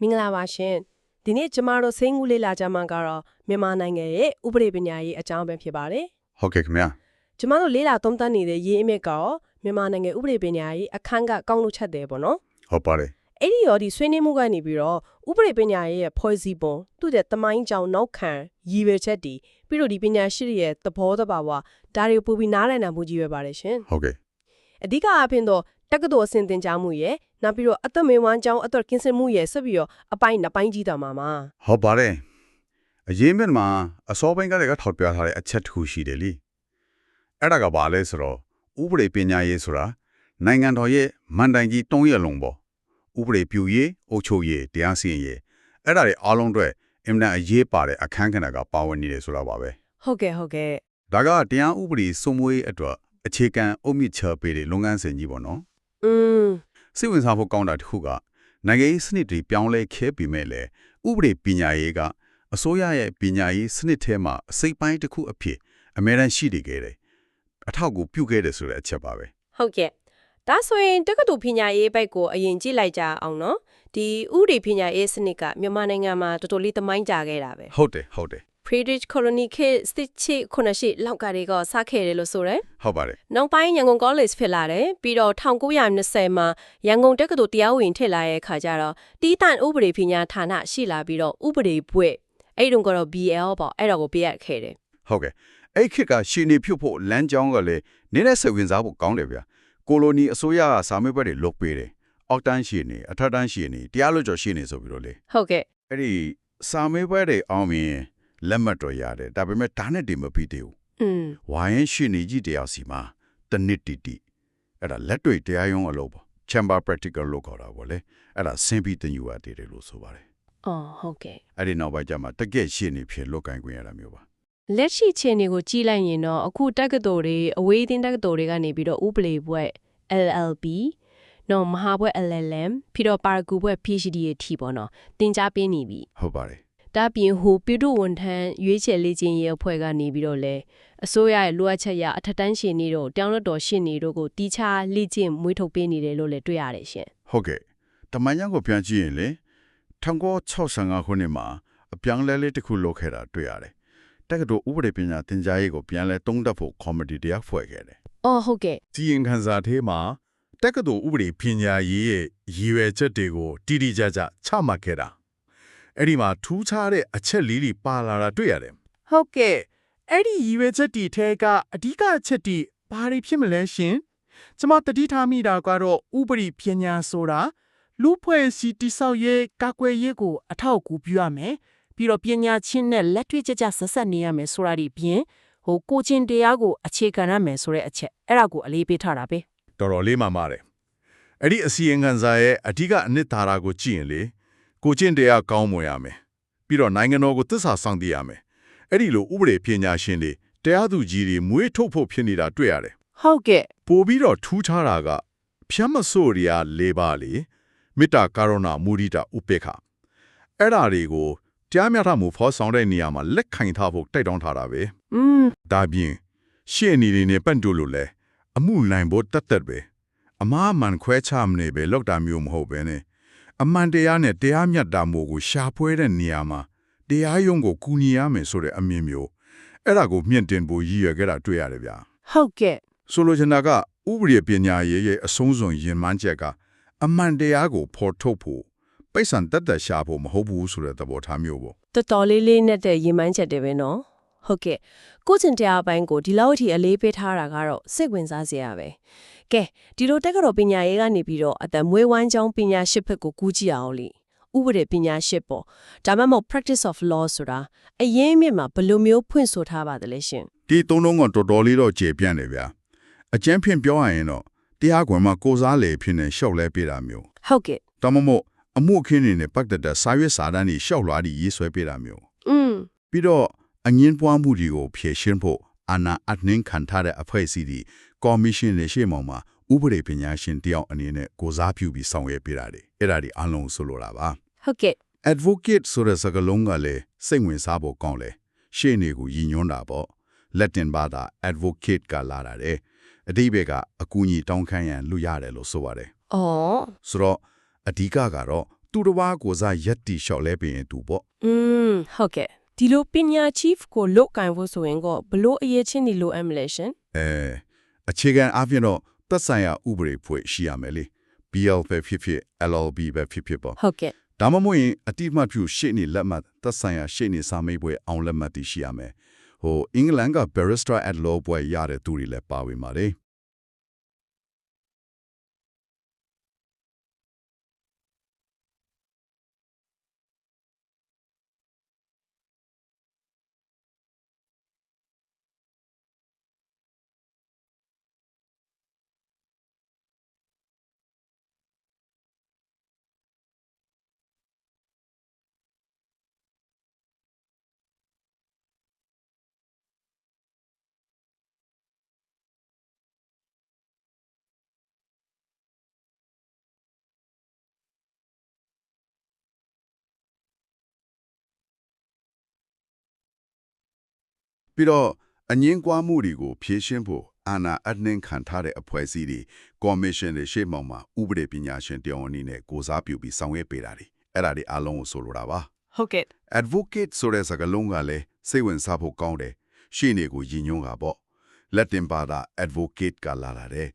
မင်္ဂလာပါရှင်ဒီနေ့ကျမတို့စိတ်ကူးလေးလာကြမှာကတော့မြန်မာနိုင်ငံရဲ့ဥပဒေပညာရေးအကြောင်းပဲဖြစ်ပါတယ်ဟုတ်ကဲ့ခင်ဗျာကျမတို့လေးလာသုံးသပ်နေတဲ့ရေးအမြစ်ကရောမြန်မာနိုင်ငံဥပဒေပညာရေးအခန်းကကောင်းလို့ချက်တယ်ပေါ့နော်ဟုတ်ပါတယ်အဲ့ဒီရောဒီဆွေးနွေးမှုကနေပြီးတော့ဥပဒေပညာရေးရဲ့ဖွဲ့စည်းပုံသူ့တဲ့တမိုင်းကြောင်နောက်ခံရည်ရွယ်ချက်တီပြီးတော့ဒီပညာရှိတွေရဲ့သဘောတဘာဝဒါတွေကိုပိုပြီးနားလည်နိုင်မှုကြီးပဲပါတယ်ရှင်ဟုတ်ကဲ့အဓိကအဖြစ်တော့တက္ကသိုလ်အဆင့်သင်ကြားမှုရဲ့ နောက်ပြီးတော့အသက်မေဝမ်းကျောင်းအသက်ကင်းစင်မှုရဲ့ဆက်ပြီးတော့အပိုင်းနှစ်ပိုင်းကြီးတာမှာမှာဟုတ်ပါတယ်အရေးမြင့်မှာအစောပိုင်းကတည်းကထောက်ပြထားတဲ့အချက်တစ်ခုရှိတယ်လीအဲ့ဒါကဘာလဲဆိုတော့ဥပဒေပညာရေးဆိုတာနိုင်ငံတော်ရဲ့မန်တိုင်ကြီးတုံးရလုံးပေါ့ဥပဒေပြုရေးအုပ်ချုပ်ရေးတရားစီရင်ရေးအဲ့ဒါတွေအားလုံးအတွက်အင်မတန်အရေးပါတဲ့အခန်းကဏ္ဍကပါဝင်နေတယ်ဆိုတာပါပဲဟုတ်ကဲ့ဟုတ်ကဲ့ဒါကတရားဥပဒေစိုးမိုးရေးအတွက်အခြေခံအုတ်မြစ်ချပေးတဲ့လုပ်ငန်းစဉ်ကြီးပေါ့နော်อืม စိတ်ဝင်စားဖို့ကောင်းတာတစ်ခုကနိုင်ငံရေးစနစ်တွေပြောင်းလဲခဲ့ပြီးမဲ့လေဥပဒေပညာရေးကအစိုးရရဲ့ပညာရေးစနစ်ထဲမှာအစိပ်ပိုင်းတစ်ခုအဖြစ်အများရန်ရှိနေခဲ့တယ်အထောက်အကူပြုခဲ့တယ်ဆိုတဲ့အချက်ပါပဲဟုတ်ကဲ့ဒါဆိုရင်တက္ကသိုလ်ပညာရေးဘက်ကိုအရင်ကြည့်လိုက်ကြအောင်နော်ဒီဥပဒေပညာရေးစနစ်ကမြန်မာနိုင်ငံမှာတော်တော်လေးသမိုင်းကြခဲ့တာပဲဟုတ်တယ်ဟုတ်တယ် British colony ခေတ်စစ်ချစ်ခုနှစ်ရှိလောက်ကလေးကစခဲ့တယ်လို့ဆိုရယ်ဟုတ်ပါတယ်နောက်ပိုင်းရန်ကုန် college ဖြစ်လာတယ်ပြီးတော့1920မှာရန်ကုန်တက္ကသိုလ်တရားဝင်ထစ်လာရဲ့အခါကျတော့တီးတန့်ဥပဒေပညာဌာနရှိလာပြီးတော့ဥပဒေဘွဲ့အဲ့တုန်းကတော့ BL ပေါ့အဲ့တော့ကိုပြရခဲ့တယ်ဟုတ်ကဲ့အဲ့ခေတ်ကရှင်နေဖြုတ်ဖို့လမ်းကြောင်းကလည်းနည်းနည်းစိတ်ဝင်စားဖို့ကောင်းတယ်ဗျာကိုလိုနီအစိုးရကစာမေးပွဲတွေလုပ်ပေးတယ်အောက်တန်းရှင်နေအထက်တန်းရှင်နေတရားလွှတ်တော်ရှင်နေဆိုပြီးတော့လေဟုတ်ကဲ့အဲ့ဒီစာမေးပွဲတွေအောင်မြင် လက်မှတ်တော်ရတယ်ဒါပေမဲ့ဒါနဲ့တည်းမပြီးသေးဘူးอืมဝိုင်းရှင်နေကြီးတရားစီမှာတစ်နှစ်တီတီအဲ့ဒါလက်တွေ့တရားရုံးအလုပ်ပေါ့ chamber practical လို့ခေါ်တာပေါ့လေအဲ့ဒါဆင်းပြီးတင်ယူရသေးတယ်လို့ဆိုပါတယ်အော်ဟုတ်ကဲ့အဲ့ဒီနောက်ပိုင်းကျမှတကယ့်ရှင်နေဖြစ်လုတ်ကင်ခွင့်ရတာမျိုးပါလက်ရှိချင်းတွေကိုကြည့်လိုက်ရင်တော့အခုတက္ကသိုလ်တွေအဝေးသင်းတက္ကသိုလ်တွေကနေပြီးတော့ဥပဒေဘွဲ့ LLB နော်မဟာဘွဲ့ LLM ပြီးတော့ပါရဂူဘွဲ့ PhD အထိပေါ့နော်သင်ကြားပေးနေပြီဟုတ်ပါတယ် ဒါပြင်ဟိုပြည်သူ့ဝန်ထမ်းရွေးချယ်လေးချင်းရဲ့အဖွဲ့ကနေပြီးတော့လဲအစိုးရရဲ့လိုအပ်ချက်ရအထက်တန်းရှင်နေတို့တောင်းလွတ်တော်ရှင်နေတို့ကိုတီးခြားလေ့ကျင့်မွေးထုတ်ပေးနေတယ်လို့လည်းတွေ့ရတယ်ရှင်ဟုတ်ကဲ့တမန်ကျန်ကိုပြန်ကြည့်ရင်လေ1965ခုနှစ်မှာအပြောင်းလဲလေးတစ်ခုလုပ်ခဲ့တာတွေ့ရတယ်တက္ကသိုလ်ဥပဒေပညာသင်ကြားရေးကိုပြန်လဲတုံးတက်ဖို့ကော်မတီတရားဖွဲ့ခဲ့တယ်။အော်ဟုတ်ကဲ့စီရင်ခံစာထဲမှာတက္ကသိုလ်ဥပဒေပညာရေးရဲ့ရည်ရွယ်ချက်တွေကိုတိတိကျကျချမှတ်ခဲ့တာ အဲ့ဒီမှာထူးခြားတဲ့အချက်လေးတွေပါလာတာတွေ့ရတယ်ဟုတ်ကဲ့အဲ့ဒီရည်ရွယ်ချက်တီထဲကအဓိကအချက်တီဘာတွေဖြစ်မလဲရှင်ကျမတတိထားမိတာကတော့ဥပဒေပညာဆိုတာလူဖွဲ့စီတိဆောက်ရေးကာကွယ်ရေးကိုအထောက်အကူပြုရမယ်ပြီးတော့ပညာချင်းနဲ့လက်တွေ့ကျကျဆက်ဆက်နေရမယ်ဆိုတာဒီပြင်ဟိုကိုချင်းတရားကိုအခြေခံရမယ်ဆိုတဲ့အချက်အဲ့ဒါကိုအလေးပေးထားတာပဲတော်တော်လေးမှမာတယ်အဲ့ဒီအစီရင်ခံစာရဲ့အဓိကအနှစ်သာရကိုကြည့်ရင်လေ ကိုကျင့်တရားကောင်းမွန်ရမယ်ပြီးတော့နိုင်ငံတော်ကိုသစ္စာစောင့်တည်ရမယ်အဲ့ဒီလိုဥပဒေပညာရှင်တွေတရားသူကြီးတွေမွေးထုတ်ဖို့ဖြစ်နေတာတွေ့ရတယ်ဟုတ်ကဲ့ပို့ပြီးတော့ထူးခြားတာကဖြမ်းမစို့ရိယာ၄ပါးလေမေတ္တာကရုဏာမုဒိတာဥပေက္ခအဲ့ဓာတွေကိုတရားမျှတမှုဖော်ဆောင်တဲ့နေရာမှာလက်ခံထားဖို့တိုက်တွန်းထားတာပဲอืมဒါပြင်ရှေ့အနေနဲ့ပန့်တူလို့လဲအမှုနိုင်ဖို့တတ်တတ်ပဲအမားအမှန်ခွဲခြားမနေပဲလောက်တာမျိုးမဟုတ်ပဲနဲ့ အမှန်တရားနဲ့တရားမျှတမှုကိုရှာဖွေတဲ့နေရာမှာတရားရုံးကိုကူညီရမယ်ဆိုတဲ့အမြင်မျိုးအဲ့ဒါကိုမြင့်တင်ဖို့ရည်ရွယ်ခဲ့တာတွေ့ရတယ်ဗျာဟုတ်ကဲ့ဆိုလိုချင်တာကဥပဒေပညာရေးရဲ့အဆုံးစွန်ရင်မှန်းချက်ကအမှန်တရားကိုဖော်ထုတ်ဖို့ပိတ်ဆန်တက်တက်ရှာဖို့မဟုတ်ဘူးဆိုတဲ့သဘောထားမျိုးပေါ့တော်တော်လေးလေးနဲ့တဲ့ရင်မှန်းချက်တွေပဲနော်။ဟုတ်ကဲ့ကိုချင်းတရားပိုင်းကိုဒီလောက်အထိအလေးပေးထားတာကတော့စိတ်ဝင်စားစရာပဲ။ ကဲဒီလိုတက်ကတော်ပညာရေးကနေပြီးတော့အတမွေးဝမ်းကြောင်းပညာရှိဘက်ကိုကူးကြည့်အောင်လေ။ဥပဒေပညာရှိပေါ့ဒါမှမဟုတ် practice of law ဆိုတာအရင်မြစ်မှာဘယ်လိုမျိုးဖွင့်ဆိုထားပါသလဲရှင်ဒီသုံးလုံးကတော်တော်လေးတော့ကျေပြန့်တယ်ဗျာအကျန်းဖြင့်ပြောရရင်တော့တရားကွယ်မှာကိုစားလေဖြစ်နေရှောက်လဲပေးတာမျိုး။ဟုတ်ကဲ့တမမို့အမှုအခင်းတွေနဲ့ပတ်သက်တဲ့စာရွက်စာတမ်းတွေရှောက်လွှားပြီးရေးဆွဲပေးတာမျိုး။อืมပြီးတော့အငင်းပွားမှုတွေကိုဖြေရှင်းဖို့အာနာအနှင်းခံထားတဲ့အဖွဲ့အစည်းတွေ ကော်မရှင်ရဲ့ရှေ့မှောင်မှာဥပဒေပညာရှင်တယောက်အနေနဲ့ကိုစားပြုပြီးဆောင်ရွက်ပေးတာတွေအဲ့ဒါတွေအလုံးဆိုလိုတာပါဟုတ်ကဲ့ advocate ဆိုတဲ့စကားလုံးကလည်းစိတ်ဝင်စားဖို့ကောင်းလေရှေ့နေကိုရည်ညွှန်းတာပေါ့လက်တင်ဘာသာ advocate ကလာတာတယ်အတိဘက်ကအကူအညီတောင်းခံရန်လူရတယ်လို့ဆိုပါတယ်ဩဆိုတော့အဓိကကတော့သူတစ်ပါးကိုစားရက်တီလျှောက်လဲပြင်သူပေါ့อืมဟုတ်ကဲ့ဒီလိုပညာ chief ကိုလုတ်ကင်ဖို့ဆိုရင်ကဘလို့အရေးချင်းဒီလိုအမလဲရှင်အဲ အခြေခံအားဖြင့်တော့သက်ဆိုင်ရာဥပဒေဖွဲ့ရှိရမယ်လေ BL ပဲဖြစ်ဖြစ် LLB ပဲဖြစ်ဖြစ်ပေါ့ဟုတ်ကဲ့ဒါမှမဟုတ်ရင်အတိအမှတ်ပြုရှေ့နေလက်မှတ်သက်ဆိုင်ရာရှေ့နေစာမေးပွဲအောင်လက်မှတ်တည်ရှိရမယ်ဟိုအင်္ဂလန်က barrister at law ပွဲရတဲ့သူတွေလည်းပါဝင်ပါတယ် ပြီးတော့အငင်းကွာမှုတွေကိုဖြေရှင်းဖို့အာဏာအနှင်းခံထားတဲ့အဖွဲ့အစည်းတွေကော်မရှင်တွေရှေ့မှောက်မှာဥပဒေပညာရှင်တယောက်အနေနဲ့ကိုစားပြုပြီးဆောင်ရွက်ပေးတာတွေအဲ့ဒါတွေအလုံးကိုဆိုလိုတာပါဟုတ်ကဲ့ advocate ဆိုတဲ့စကားလုံးကလည်းစိတ်ဝင်စားဖို့ကောင်းတယ်ရှေ့နေကိုယဉ်ညွန်းတာပေါ့လက်တင်ပါတာ advocate ကလာလာတယ်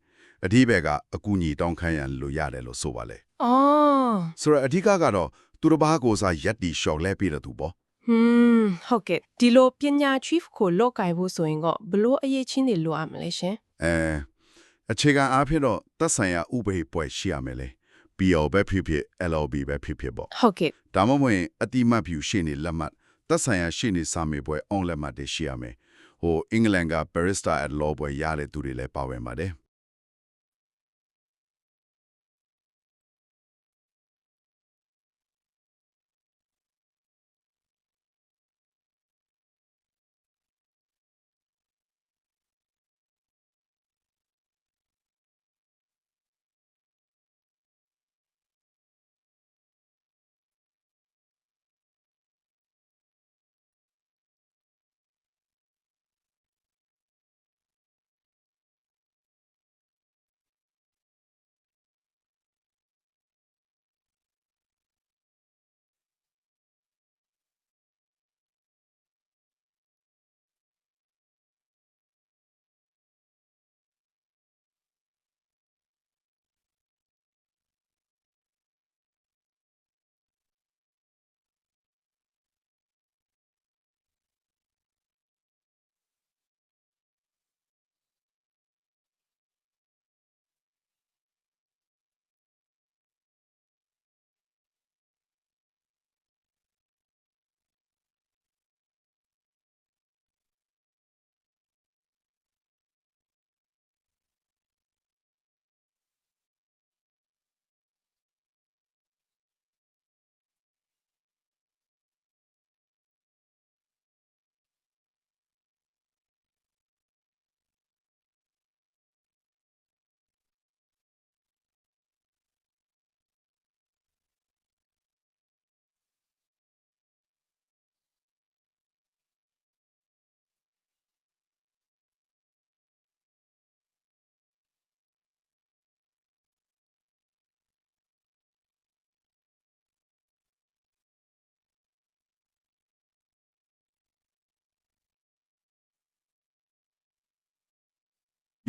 အဓိပ္ပာယ်ကအကူအညီတောင်းခံရန်လို့ရတယ်လို့ဆိုပါလေအော်ဆိုတော့အဓိကကတော့သူတစ်ပါးကိုစားရက်တီရှော့လဲပြီးတဲ့သူပေါ့ ဟွန်းဟုတ်ကဲ့ဒီလိုပညာ chief ကိုလုတ်ကင်ဖို့ဆိုရင်ก็ဘလို့အရေးချင်းဒီလိုအပ်မလဲရှင်အဲအခြေခံအားဖြင့်တော့သက်ဆိုင်ရာဥပဒေပွဲရှိရမယ်လေ BL ပဲဖြစ်ဖြစ် LLB ပဲဖြစ်ဖြစ်ပေါ့ဟုတ်ကဲ့ဒါမှမဟုတ်ရင်အတိမတ်ဖြူရှေ့နေလက်မှတ်သက်ဆိုင်ရာရှေ့နေစာမေးပွဲ on လက်မှတ်တွေရှိရမယ်ဟိုအင်္ဂလန်က barrister at law ပွဲရတဲ့သူတွေလည်းပါဝင်ပါတယ်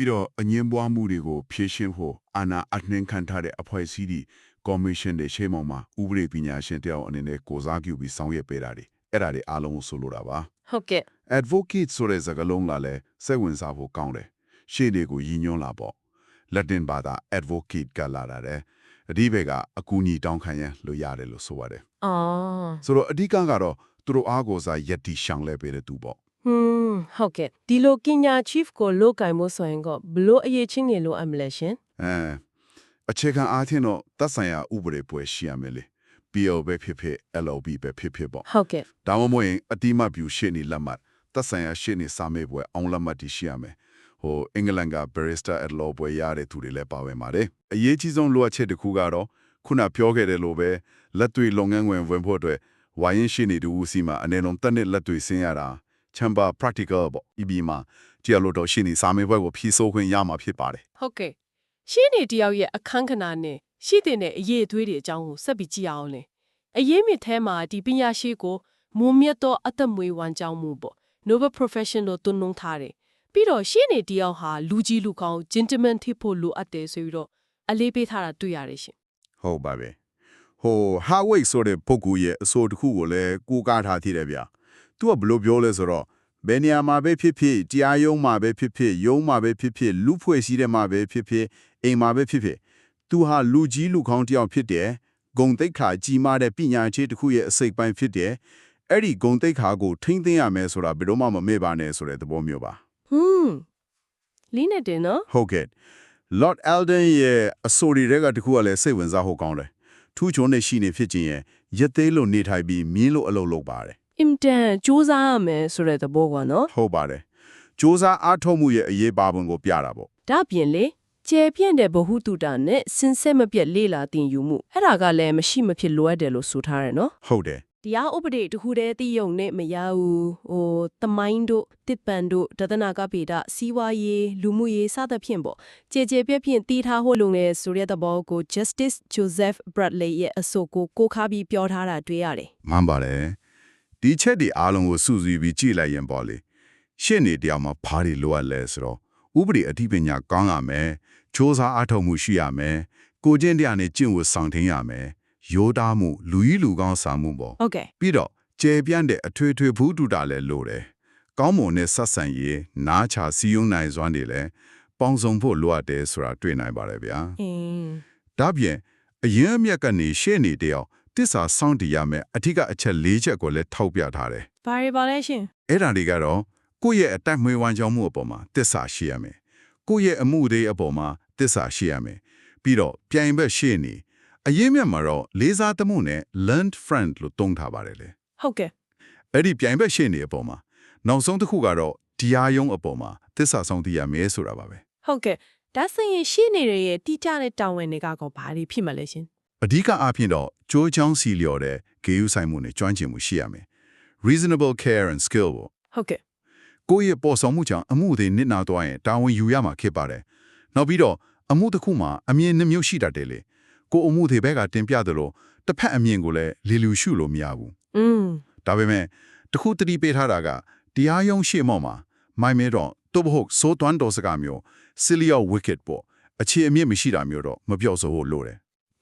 ပြီးတော့အငင်းပွားမှုတွေကိုဖြေရှင်းဖို့အာဏာအနှင်းခံထားတဲ့အဖွဲ့အစည်းတွေကော်မရှင်တွေရှေ့မှောက်မှာဥပဒေပညာရှင်တယောက်အနေနဲ့ကိုစားပြုပြီးဆောင်ရွက်ပေးတာတွေအဲ့ဒါတွေအားလုံးကိုဆိုလိုတာပါဟုတ်ကဲ့ advocate ဆိုတဲ့စကားလုံးကလည်းစိတ်ဝင်စားဖို့ကောင်းတယ်ရှေ့တွေကိုရည်ညွှန်းလာပေါ့လက်တင်ဘာသာ advocate ကလာတာတဲ့အဓိပ္ပာယ်ကအကူအညီတောင်းခံရန်လို့ရတယ်လို့ဆိုပါတယ်အော်ဆိုတော့အဓိကကတော့သူတို့အားကိုစားယက်တီရှောင်လဲပေးတဲ့သူပေါ့ ဟွန်းဟုတ်ကဲ့ဒီလိုပညာ chief ကိုလုတ်ကင်ဖို့ဆိုရင်ก็ဘလို့အရေးချင်းဒီလိုအပ်မလဲရှင်အဲအခြေခံအားဖြင့်တော့သက်ဆိုင်ရာဥပဒေပွဲရှိရမယ်လေ BL ပဲဖြစ်ဖြစ် LLB ပဲဖြစ်ဖြစ်ပေါ့ဟုတ်ကဲ့ဒါမှမဟုတ်ရင်အတိမတ်ပြူရှေ့နေလက်မှတ်သက်ဆိုင်ရာရှေ့နေစာမေးပွဲအောင်လက်မှတ်တည်ရှိရမယ်ဟိုအင်္ဂလန်က barrister at law ပွဲရတဲ့သူတွေလည်းပါဝင်ပါတယ်အရေးကြီးဆုံးလိုအပ်ချက်တစ်ခုကတော့ခုနပြောခဲ့တယ်လို့ပဲလက်တွေ့လုပ်ငန်းဝင်ဝင်ဖို့အတွက်ဝိုင်းရင်ရှေ့နေတူဦးစီမှာအနေလုံးတက်တဲ့လက်တွေ့ဆင်းရတာ chamber practical ပေါ့ EB မှာကြည့်ရလို့တော့ရှေ့နေစာမေးပွဲကိုဖြည့်ဆို့ခွင့်ရမှာဖြစ်ပါတယ်ဟုတ်ကဲ့ရှင်းနေတယောက်ရဲ့အခန်းကဏ္ဍနဲ့ရှိတဲ့အရေးအသွေးတွေအကြောင်းကိုဆက်ပြီးကြည့်အောင်လေအရေးမြစ်ထဲမှာဒီပညာရှိကိုမွန်မြတ်သောအသက်မွေးဝမ်းကြောင်းမှုပေါ့ Noble Profession လို့တွန်းနှုံထားတယ်ပြီးတော့ရှင်းနေတယောက်ဟာလူကြီးလူကောင်း gentleman ဖြစ်ဖို့လိုအပ်တယ်ဆိုပြီးတော့အလေးပေးထားတာတွေ့ရတယ်ရှင်ဟုတ်ပါပဲဟိုဟာဝိတ်ဆိုတဲ့ပုဂ္ဂိုလ်ရဲ့အဆိုတစ်ခုကိုလည်းကိုးကားထားသေးတယ်ဗျာ သူကဘယ်လိုပြောလဲဆိုတော့ဘယ်နေရာမှာပဲဖြစ်ဖြစ်တရားရုံးမှာပဲဖြစ်ဖြစ်ရုံးမှာပဲဖြစ်ဖြစ်လူဖွဲ့စည်းတဲ့မှာပဲဖြစ်ဖြစ်အိမ်မှာပဲဖြစ်ဖြစ်သူဟာလူကြီးလူကောင်းတစ်ယောက်ဖြစ်တယ်ဂုံတိတ်ခါကြီးမားတဲ့ပညာချေတစ်ခုရဲ့အစိတ်ပိုင်းဖြစ်တယ်အဲ့ဒီဂုံတိတ်ခါကိုထိမ့်သိမ်းရမယ်ဆိုတာဘယ်တော့မှမမေ့ပါနဲ့ဆိုတဲ့သဘောမျိုးပါဟွန်းလင်းနေတယ်နော်ဟုတ်ကဲ့ Lord Eldon ရဲ့အဆိုတွေတွေကတခုကလည်းစိတ်ဝင်စားဖို့ကောင်းတယ်ထူးချွန်တဲ့ရှိနေဖြစ်ခြင်းရဲ့ရက်သေးလို့နေထိုင်ပြီးမြင်းလို့အလုပ်လုပ်ပါတယ် အင်တန်စူးစမ်းရမယ်ဆိုတဲ့သဘောကနော်ဟုတ်ပါတယ်စ조사အားထုတ်မှုရဲ့အရေးပါပုံကိုပြတာပေါ့ဒါပြင်လေကျယ်ပြန့်တဲ့ဗဟုသုတနဲ့စင်ဆက်မပြတ်လေ့လာသင်ယူမှုအဲ့ဒါကလည်းမရှိမဖြစ်လိုအပ်တယ်လို့ဆိုထားတယ်နော်ဟုတ်တယ်တရားဥပဒေတစ်ခုတည်းသိယုံနဲ့မရဘူးဟိုတမိုင်းတို့တစ်ပန်တို့တဒနာကပေဒစီးပွားရေးလူမှုရေးစသဖြင့်ပေါ့ကြည်ကြည်ပြည့်ပြည့်တီးထားဖို့လုံနေဆိုတဲ့သဘောကို Justice Joseph Bradley ရဲ့အဆိုကိုကိုးခါပြီးပြောထားတာတွေ့ရတယ်မှန်ပါတယ် ဒီချက်ဒီအားလုံးကိုစုစည်းပြီးကြည့်လိုက်ရင်ပေါ့လေရှင်းနေတရားမှာဘာတွေလိုအပ်လဲဆိုတော့ဥပဒေအသိပညာကောင်းရမယ်စ조사အားထုတ်မှုရှိရမယ်ကိုကျင့်တရားနဲ့ကျင့်ဝတ်ဆောင်ထင်းရမယ်ရိုးသားမှုလူကြီးလူကောင်းစာမှုပေါ့ဟုတ်ကဲ့ပြီးတော့ကျေပြန့်တဲ့အထွေထွေဘူးတူတာလည်းလိုတယ်။ကောင်းမွန်တဲ့ဆက်ဆံရေးနားချစီယုံနိုင်စွမ်းတွေလည်းပေါင်းစုံဖို့လိုအပ်တယ်ဆိုတာတွေ့နိုင်ပါတယ်ဗျာအင်း။ဒါပြင်အရင်အမြတ်ကနေရှေ့နေတယောက် တစ္ဆာစောင့်တည်ရမယ်အထက်ကအချက်၄ချက်ကိုလည်းထောက်ပြထားတယ်ဘာတွေပါလဲရှင်။အဲ့ဒါတွေကတော့ကိုယ့်ရဲ့အတက်မွေးဝမ်းကြောင်းမှုအပေါ်မှာတစ္ဆာရှိရမယ်။ကိုယ့်ရဲ့အမှုတွေအပေါ်မှာတစ္ဆာရှိရမယ်။ပြီးတော့ပြိုင်ဘက်ရှေ့နေအရင်မြတ်မှာတော့လေးစားသမှုနဲ့ learned friend လို့တုံးထားပါတယ်လေ။ဟုတ်ကဲ့အဲ့ဒီပြိုင်ဘက်ရှေ့နေအပေါ်မှာနောက်ဆုံးတစ်ခုကတော့တရားရုံးအပေါ်မှာသစ္စာဆောင်တည်ရမယ်ဆိုတာပါပဲဟုတ်ကဲ့ဒါဆိုရင်ရှင်းနေတဲ့ရဲ့တိကျတဲ့တာဝန်တွေကကောဘာတွေဖြစ်မလဲရှင် အဓိကအားဖြင့်တော့ကြိုးချောင်းစီလျော်တဲ့ဂေယူဆိုင်မှုနဲ့ကျွမ်းကျင်မှုရှိရမယ် reasonable care and skill ပေါ့ဟုတ်ကဲ့ကိုယ့်ရဲ့ပေါ်ဆောင်မှုကြောင့်အမှုတွေနစ်နာသွားရင်တာဝန်ယူရမှာဖြစ်ပါတယ်နောက်ပြီးတော့အမှုတစ်ခုမှာအမြင်နှမျိုးရှိတတ်တယ်လေကိုယ်အမှုတွေဘက်ကတင်ပြသလိုတစ်ဖက်အမြင်ကိုလည်းလီလူရှုလို့မရဘူးอืมဒါပေမဲ့တခုတတိပေးထားတာကတရားရုံးရှေ့မောက်မှာမိုင်မဲတော့တုတ်ဘဟုတ်စိုးတွန်းတော်စကားမျိုး silly or wicked ပေါ့အခြေအမြင့်မရှိတာမျိုးတော့မပြောဆိုဖို့လိုတယ်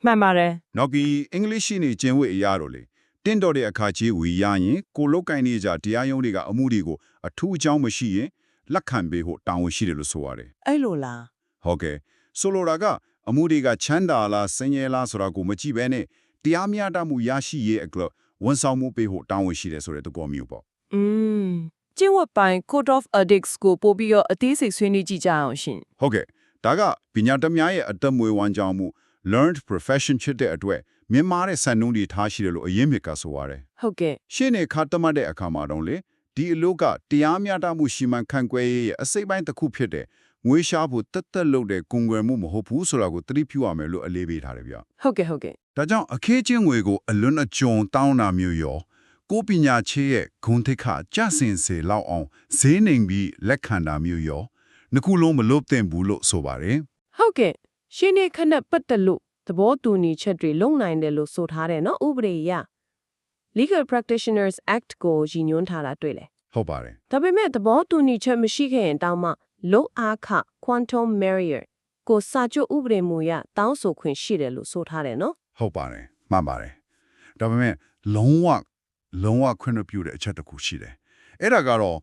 မှန်ပါတယ်။နောက်ပြီးအင်္ဂလိပ်ရှိနေကျင့်ဝတ်အရာတော့လေတင့်တော်တဲ့အခါကြီးဝီရရင်ကိုလုတ်ကင်နေကြတရားရုံးတွေကအမှုတွေကိုအထူးအကြောင်းမရှိရင်လက်ခံပေးဖို့တာဝန်ရှိတယ်လို့ဆိုရတယ်အဲ့လိုလား။ဟုတ်ကဲ့ဆိုလိုတာကအမှုတွေကချမ်းသာလားဆင်းရဲလားဆိုတာကိုမကြည့်ဘဲနဲ့တရားမျှတမှုရရှိရေးအကလဝန်ဆောင်မှုပေးဖို့တာဝန်ရှိတယ်ဆိုတဲ့သဘောမျိုးပေါ့อืมကျင့်ဝတ်ပိုင်း code of ethics ကိုပို့ပြီးတော့အသေးစိတ်ဆွေးနွေးကြည့်ကြအောင်ရှင်ဟုတ်ကဲ့ဒါကပညာတတ်များရဲ့အသက်မွေးဝမ်းကြောင်းမှု learned profession ချစ်တဲ့အတွက်မြန်မာတဲ့စံနှုန်းတွေထားရှိတယ်လို့အရင်မြစ်ကဆိုရတယ်ဟုတ်ကဲ့ရှင်းနေခါတတ်မှတ်တဲ့အခါမှာတော့လေဒီအလုပ်ကတရားမျှတမှုရှိမှန်ခံကွယ်ရေးရဲ့အစိပ်ပိုင်းတစ်ခုဖြစ်တဲ့ငွေရှားဖို့တက်တက်လုပ်တဲ့ကုန်ွယ်မှုမဟုတ်ဘူးဆိုတာကိုသတိပြုရမယ်လို့အလေးပေးထားတယ်ဗျဟုတ်ကဲ့ဟုတ်ကဲ့။ဒါကြောင့်အခေချင်းငွေကိုအလွန်အကျွံတောင်းတာမျိုးရောကိုပညာချေရဲ့ဂုဏ်သိက္ခာကြဆင်စေလောက်အောင်ဈေးနှိမ်ပြီးလက်ခံတာမျိုးရောနှစ်ခုလုံးမလုပ်သင့်ဘူးလို့ဆိုပါတယ်ဟုတ်ကဲ့ ရှင်းနေခဏပတ်သက်လို့သဘောတူညီချက်တွေလုံနိုင်တယ်လို့ဆိုထားတယ်နော်ဥပဒေအရ Legal Practitioners Act ကိုရည်ညွှန်းထားတာတွေ့လေ။ဟုတ်ပါတယ်ဒါပေမဲ့သဘောတူညီချက်မရှိခဲ့ရင်တောင်းမှလုံအားခ quantum barrier ကိုစာချုပ်ဥပဒေမူအရတောင်းဆိုခွင့်ရှိတယ်လို့ဆိုထားတယ်နော်။ဟုတ်ပါတယ်မှန်ပါတယ်။ဒါပေမဲ့လုံးဝလုံးဝခွင့်မပြုတဲ့အချက်တစ်ခုရှိတယ်။အဲ့ဒါကတော့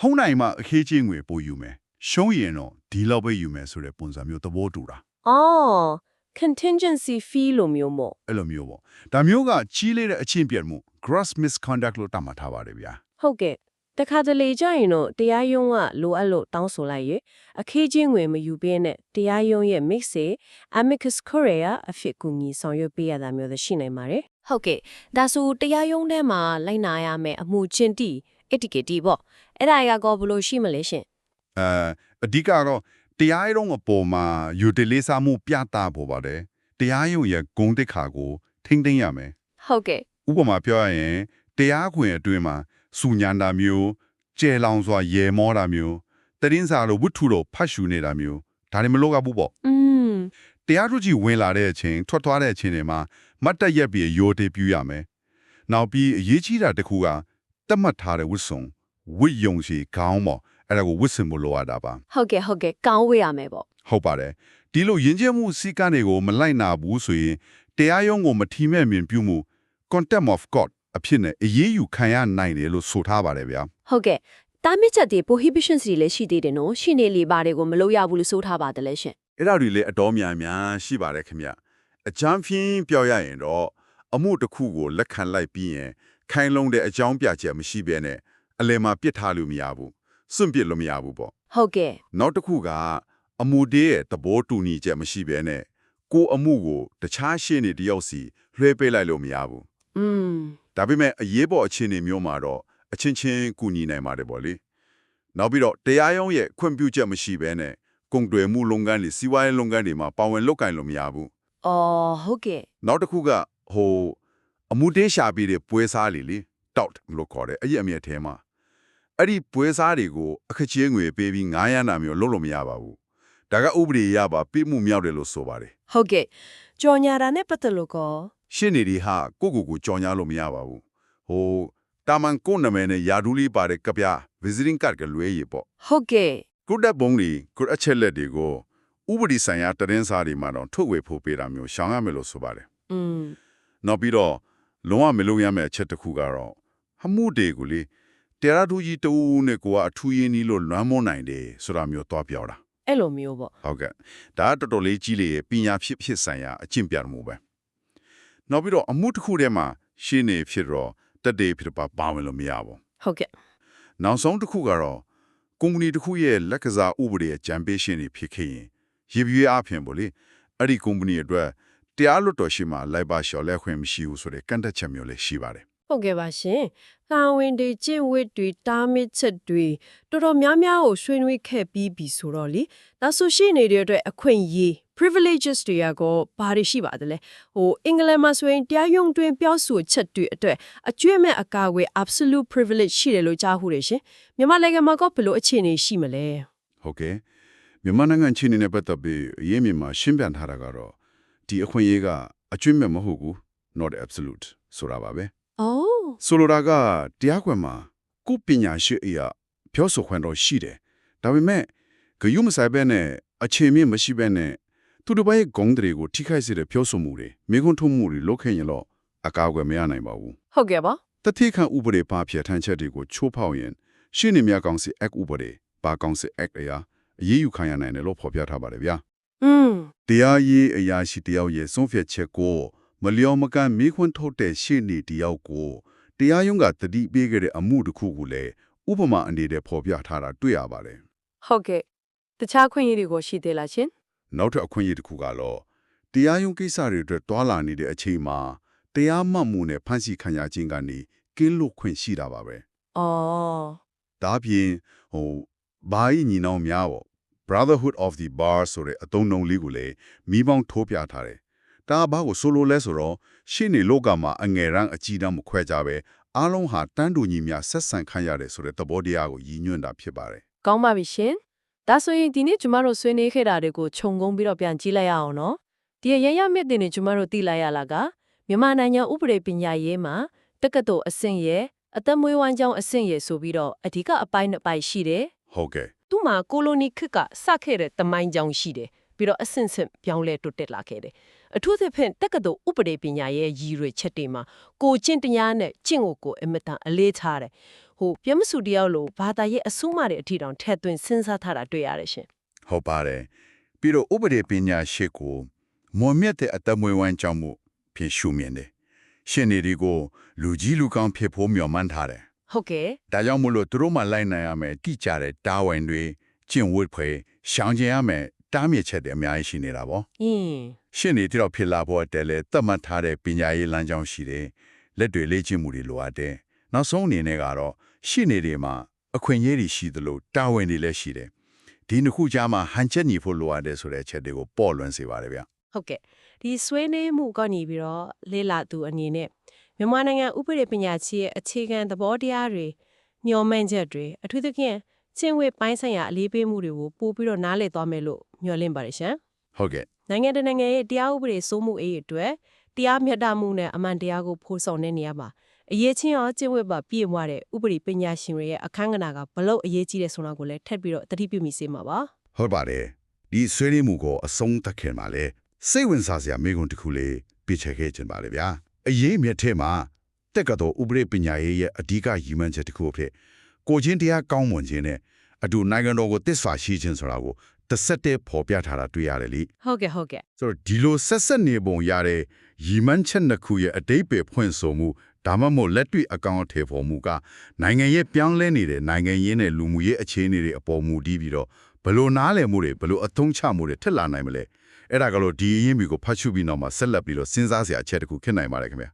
ဟုံးနိုင်မှအခေချင်းငွေပို့ယူမယ်။ရှုံးရင်တော့ဒီလောက်ပဲယူမယ်ဆိုတဲ့ပုံစံမျိုးသဘောတူတာ အော် contingency fee လို့မျိုးမို့အဲ့လိုမျိုးပေါ့။ဒါမျိုးကကြီးလေးတဲ့အချင်းပြတ်မှု gross misconduct လို့တတ်မှတ်ထားပါတယ်ဗျာဟုတ်ကဲ့တခါတလေကြရင်တော့တရားရုံးကလိုအပ်လို့တောင်းဆိုလိုက်ရအခေးချင်းငွေမယူဘဲနဲ့တရားရုံးရဲ့ mix ေ amicus curiae အဖြစ်ကူညီဆောင်ရွက်ပေးရတာမျိုးလည်းရှိနိုင်ပါတယ်ဟုတ်ကဲ့ဒါဆိုတရားရုံးထဲမှာလိုက်နာရမယ်အမှုချင်းတီ etiquette ပေါ့အဲ့ဒါရကောဘယ်လို့ရှိမလဲရှင်။အဲအဓိကတော့ တရားရုံးအပေါ်မှာယူတလေးစားမှုပြတာပေါ်ပါတယ်။တရားရုံးရဲ့ဂုဏ်သိက္ခာကို ထိမ့်သိမ်းရမယ်ဟုတ်ကဲ့။ဥပမာပြောရရင်တရားခွင်အတွင်းမှာစူညံတာမျိုးကျဲလောင်စွာရေမောတာမျိုးတရင်စာလိုဝတ္ထုလိုဖတ်ရှုနေတာမျိုးဒါတွေမလုပ်ရဘူးပေါ့อืมတရားသူကြီးဝင်လာတဲ့အချိန်ထွက်သွားတဲ့အချိန်တွေမှာမတ်တက်ရက်ပြီးရိုတေပြူရမယ်နောက်ပြီးအရေးကြီးတာတစ်ခုကတတ်မှတ်ထားတဲ့ဝတ်စုံဝတ်ယုံစီခေါင်းပေါ့ အဲ့ဒါကိုဝတ်ဆင်ဖို့လိုအပ်တာပါဟုတ်ကဲ့ဟုတ်ကဲ့ကောင်းဝေးရမယ်ပေါ့ဟုတ်ပါတယ်ဒီလိုယဉ်ကျေးမှုစည်းကမ်းတွေကိုမလိုက်နာဘူးဆိုရင်တရားရုံးကိုမထီမဲ့မြင်ပြုမှု contempt of court အဖြစ်နဲ့အရေးယူခံရနိုင်တယ်လို့ဆိုထားပါတယ်ဗျာဟုတ်ကဲ့တားမြစ်ချက်တွေ prohibitions တွေလည်းရှိသေးတယ်နော်ရှင်းနေလေပါတွေကိုမလုပ်ရဘူးလို့ဆိုထားပါတယ်လေရှင်အဲ့ဒါတွေလည်းအတော်များများရှိပါတယ်ခင်ဗျအချမ်းဖြင်းပြောရရင်တော့အမှုတစ်ခုကိုလက်ခံလိုက်ပြီးရင်ခိုင်လုံတဲ့အကြောင်းပြချက်မရှိဘဲနဲ့အလယ်မှာပြစ်ထားလို့မရဘူး စွန့်ပစ်လို့မရဘူးပေါ့ဟုတ်ကဲ့နောက်တစ်ခုကအမှုတေးရဲ့သဘောတူညီချက်မရှိဘဲနဲ့ကိုယ်အမှုကိုတခြားရှင်းနေတယောက်စီလွှဲပေးလိုက်လို့မရဘူးอืมဒါပေမဲ့အရေးပေါ်အခြေအနေမျိုးမှာတော့အချင်းချင်းကူညီနိုင်ပါတယ်ပေါ့လေနောက်ပြီးတော့တရားရုံးရဲ့ခွင့်ပြုချက်မရှိဘဲနဲ့ကုန်တွယ်မှုလုပ်ငန်းတွေစီးပွားရေးလုပ်ငန်းတွေမှာပါဝင်လုပ်ကိုင်လို့မရဘူးအော်ဟုတ်ကဲ့နောက်တစ်ခုကဟိုအမှုတေးရှာပြီးတဲ့ပွဲစားလေးလေတောက်လို့ခေါ်တယ်အဲ့ဒီအမြဲထဲမှာ အဲ့ဒီပွဲစားတွေကိုအခချင်းငွေပေးပြီး900နာမျိုးလုပ်လို့မရပါဘူးဒါကဥပဒေအရပါပြစ်မှုမြောက်တယ်လို့ဆိုပါတယ်ဟုတ်ကဲ့ကြော်ညာတာနဲ့ပတ်သက်လို့ကောရှင်းနေဒီဟာကိုကိုကိုကြော်ညာလို့မရပါဘူးဟိုတာမန်ကိုနာမည်နဲ့ယာဒူးလေးပါတဲ့ကပြ visiting card ကလွဲရေပေါ့ဟုတ်ကဲ့ကုဒတ်ဘုံတွေကုအချက်လက်တွေကိုဥပဒေဆိုင်ရာတရင်စားတွေမှာတော့ထုတ်ဝေဖို့ပေးတာမျိုးရှောင်ရမယ်လို့ဆိုပါတယ်อืมနောက်ပြီးတော့လုံးဝမလုပ်ရမယ့်အချက်တစ်ခုကတော့ဟမှုတွေကိုလေ တရားသူကြီးတူနဲ့ကိုကအထူးရင်းကြီးလို့လွမ်းမနိုင်တယ်ဆိုတာမျိုးသွားပြောတာအဲ့လိုမျိုးပေါ့ဟုတ်ကဲ့ဒါကတော်တော်လေးကြီးလေပညာဖြစ်ဖြစ်ဆိုင်ရာအကျင့်ပြမှုပဲနောက်ပြီးတော့အမှုတစ်ခုထဲမှာရှင်းနေဖြစ်တော့တက်တေဖြစ်ပါပါဝင်လို့မရဘူးဟုတ်ကဲ့နောက်ဆုံးတစ်ခုကတော့ကုမ္ပဏီတစ်ခုရဲ့လက်ကစားဥပဒေရဲ့ဂျမ်ပေးရှင်တွေဖြစ်ခဲ့ရင်ရည်ရွယ်အဖြစ်ပေါ့လေအဲ့ဒီကုမ္ပဏီအတွက်တရားလွတ်တော်ရှိမှလိုက်ပါလျှော်လဲခွင့်မရှိဘူးဆိုတဲ့ကန့်သက်ချက်မျိုးလည်းရှိပါတယ် ဟုတ်ကဲ့ပါရှင်။ကာဝင်တွေကျင့်ဝတ်တွေတားမြစ်ချက်တွေတော်တော်များများကိုဆွေးနွေးခဲ့ပြီးပြီဆိုတော့လေဒါဆိုရှိနေတဲ့အတွက်အခွင့်အရေး privileges တွေကကောဘာတွေရှိပါသလဲ။ဟိုအင်္ဂလန်မှာဆိုရင်တရားရုံးတွင်ပြောဆိုချက်တွေအတွက်အကျွင့်မဲ့အကာအကွယ် absolute privilege ရှိတယ်လို့ကြားဟုတယ်ရှင်။မြန်မာနိုင်ငံမှာကောဘယ်လိုအခြေအနေရှိမလဲဟုတ်ကဲ့မြန်မာနိုင်ငံချင်းနေနဲ့ပတ်သက်ပြီးအရေးမြင့်မှာရှင်းပြထားတာကတော့ဒီအခွင့်အရေးကအကျွင့်မဲ့မဟုတ်ဘူး not absolute ဆိုတာပါပဲ။ အော်ဆိုလိုတာကတရားခွင်မှာကိုယ်ပညာရှိအရာပြောဆိုခွင့်တော့ရှိတယ်ဒါပေမဲ့ဂယုမဆိုင်ပဲနဲ့အခြေမြင့်မရှိပဲနဲ့သူတို့ဘရဲ့ဂုံတွေကိုထိခိုက်စေတဲ့ပြောဆိုမှုတွေမိခွန်းထုံးမှုတွေလုပ်ခဲ့ရင်တော့အကာအကွယ်မရနိုင်ပါဘူးဟုတ်ကဲ့ပါတတိခံဥပဒေပါပြဋ္ဌာန်းချက်တွေကိုချိုးဖောက်ရင်ရှင်းနေမြကောင်စီအက်ဥပဒေပါကောင်စီအက်အရာအရေးယူခံရနိုင်တယ်လို့ဖော်ပြထားပါတယ်ဗျာ။อืมတရားရေးအရာရှိတယောက်ရဲ့ဆုံးဖြတ်ချက်ကို မလျော်မကန်မိခွန်းထုတ်တဲ့ရှေ့နေတယောက်ကိုတရားရုံးကတတိပေးခဲ့တဲ့အမှုတစ်ခုကိုလည်းဥပမာအနေနဲ့ဖော်ပြထားတာတွေ့ရပါတယ်ဟုတ်ကဲ့တခြားခွင့်ရတွေကိုရှိသေးလားရှင်။နောက်ထပ်အခွင့်အရေးတစ်ခုကတော့တရားရုံးကိစ္စတွေအတွက်တွာလာနေတဲ့အချိန်မှာတရားမှတ်မှုနဲ့ဖန်ဆီးခံရခြင်းကနေကင်းလွတ်ခွင့်ရှိတာပါပဲ။အော်။ဒါအပြင်ဟိုဘာဤညီနောင်များပေါ့ Brotherhood of the Bar ဆိုတဲ့အသုံးအနှုန်းလေးကိုလည်းမိပေါင်းထိုးပြထားတယ်။ ဒါကဘာကိုဆိုလိုလဲဆိုတော့ရှင်းနေလောကမှာအငယ်ရန်အကြီးတန်းမခွဲကြပဲအားလုံးဟာတန်းတူညီမျှဆက်ဆံခံရတယ်ဆိုတဲ့သဘောတရားကိုရည်ညွှန်းတာဖြစ်ပါတယ်ကောင်းပါပြီရှင်။ဒါဆိုရင်ဒီနေ့ကျမတို့ဆွေးနွေးခဲ့တာတွေကိုခြုံငုံပြီးတော့ပြန်ကြည့်လိုက်ရအောင်နော်။ဒီရရမြင့်တင်နေကျမတို့သိလိုက်ရလာကမြန်မာနိုင်ငံဥပဒေပညာရေးမှာတက္ကသိုလ်အဆင့်ရဲ့အသက်မွေးဝမ်းကြောင်းအဆင့်ရဲ့ဆိုပြီးတော့အဓိကအပိုင်းနှစ်ပိုင်းရှိတယ်။ဟုတ်ကဲ့။သူ့မှာကိုလိုနီခေတ်ကစခဲ့တဲ့တမိုင်းကြောင်းရှိတယ်။ပြီးတော့အဆင့်ဆင့်ပြောင်းလဲတိုးတက်လာခဲ့တယ်။ အထူးသဖြင့်တက္ကသိုလ်ဥပဒေပညာရဲ့ရည်ရွယ်ချက်တွေမှာကိုကျင့်တရားနဲ့ကျင့်ကိုကိုအမတန်အလေးထားတယ်။ဟိုပြမစုတယောက်လိုဘာသာရဲ့အစိုးမတွေအထီတောင်ထက်သွင်းစဉ်းစားထားတာတွေ့ရတယ်ရှင်ဟုတ်ပါတယ်။ပြီးတော့ဥပဒေပညာရှိကိုမွန်မြတ်တဲ့အသက်မွေးဝမ်းကြောင်းမှုဖြစ်ရှုမြင်တယ်။ရှင်းနေဒီကိုလူကြီးလူကောင်းဖြစ်ဖို့မျှော်မှန်းထားတယ်။ဟုတ်ကဲ့။ဒါကြောင့်မို့လို့သူတို့မှလိုက်နိုင်ရမယ်တိကျတဲ့တာဝန်တွေကျင့်ဝတ်ဖွယ်ရှောင်ကျဉ်ရမယ်တားမြစ်ချက်တွေအများကြီးရှိနေတာပေါ့။အင်း။ ရှင်းနေတိတော့ဖြစ်လာဖို့အတွက်လည်းသတ်မှတ်ထားတဲ့ပညာရေးလမ်းကြောင်းရှိတယ်။လက်တွေလေ့ကျင့်မှုတွေလိုအပ်တယ်။နောက်ဆုံးအနေနဲ့ကတော့ရှင်းနေတွေမှာအခွင့်အရေးတွေရှိသလိုတာဝန်တွေလည်းရှိတယ်။ဒီနှစ်ခုကြားမှာဟန်ချက်ညီဖို့လိုအပ်တယ်ဆိုတဲ့အချက်တွေကိုပေါ်လွင်စေပါတယ်ဗျ။ဟုတ်ကဲ့ဒီဆွေးနွေးမှုကနေပြီးတော့လေးလာသူအနေနဲ့မြန်မာနိုင်ငံဥပဒေပညာချီရဲ့အခြေခံသဘောတရားတွေညှော်မှန်းချက်တွေအထူးသဖြင့်ကျင့်ဝတ်ပိုင်းဆိုင်ရာအလေးပေးမှုတွေကိုပို့ပြီးတော့နားလည်သွားမယ်လို့မျှော်လင့်ပါတယ်ရှင် ဟုတ်ကဲ့နိုင်ငံတကာနိုင်ငံရဲ့တရားဥပဒေစိုးမှုအေးအတွက်တရားမျှတမှုနဲ့အမှန်တရားကိုဖော်ဆောင်တဲ့နေရာမှာအရေးချင်းအောင်ကျင့်ဝတ်ပါပြည့်ဝတဲ့ဥပဒေပညာရှင်တွေရဲ့အခန်းကဏ္ဍကဘလို့အရေးကြီးတယ်ဆိုတာကိုလည်းထပ်ပြီးတော့သတိပြုမိစေမှာပါဟုတ်ပါတယ်ဒီဆွေးနွေးမှုကိုအဆုံးသတ်ခင်မှာလေစိတ်ဝင်စားစရာမိကွန်းတစ်ခုလေးပြချခဲ့ခြင်းပါလေဗျာအရေးမြတ်ထဲမှာတက်ကတော့ဥပဒေပညာရေးရဲ့အဓိကရည်မှန်းချက်တစ်ခုအဖြစ်ကိုချင်းတရားကောင်းမွန်ခြင်းနဲ့အတူနိုင်ငံတော်ကိုတစ္ဆာရှိခြင်းဆိုတာကိုတစ်ဆက်တည်းပေါ်ပြထားတာတွေ့ရတယ်လေဟုတ်ကဲ့ဟုတ်ကဲ့ဆိုတော့ဒီလိုဆက်ဆက်နေပုံရတဲ့ရီမန်းချက်နှစ်ခုရဲ့အတိတ်ပဲဖွင့်ဆိုမှုဒါမှမဟုတ်လက်တွေ့အကောင့်အထည်ဖော်မှုကနိုင်ငံရဲ့ပြောင်းလဲနေတဲ့နိုင်ငံရေးနဲ့လူမှုရေးအခြေအနေတွေအပေါ်မူတည်ပြီးတော့ဘယ်လို့နားလည်မှုတွေဘယ်လို့အသုံးချမှုတွေထက်လာနိုင်မလဲအဲ့ဒါကလို့ဒီအရင်းမီကိုဖတ်ရှုပြီးတော့မှဆက်လက်ပြီးတော့စဉ်းစားစရာအချက်တစ်ခုဖြစ်နိုင်ပါတယ်ခင်ဗျာ